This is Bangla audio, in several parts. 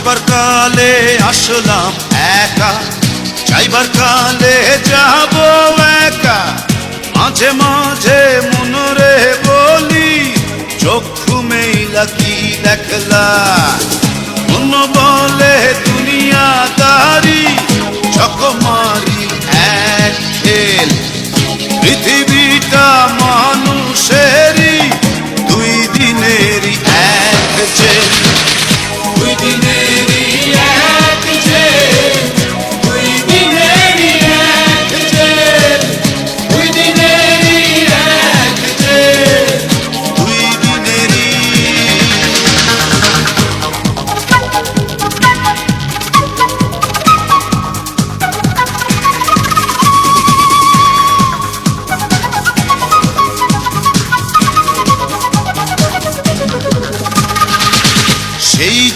আসবার কালে আসলাম একা যাইবার কালে যাব একা। মাঝে মাঝে মনরে বলি, চক্ষু মেইলা কি দেখলা? মন বলে দুনিয়া তারি এক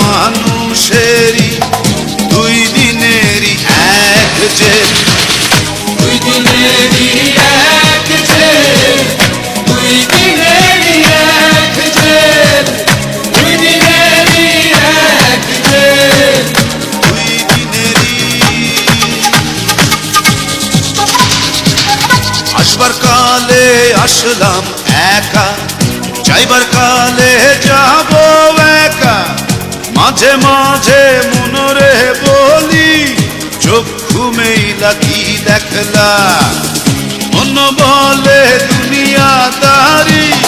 মানুষেরই, দুই দিনেরই এক জেল দুই দিনেরই দুই দিনেরই দুই দিনেরই আসবার কালে আসলাম একা, যাইবার কালে একা মাঝে মাঝে মনরে বলি চক্ষু মেইলা কি দেখলা? মন বলে দুনিয়াদারি চকমারি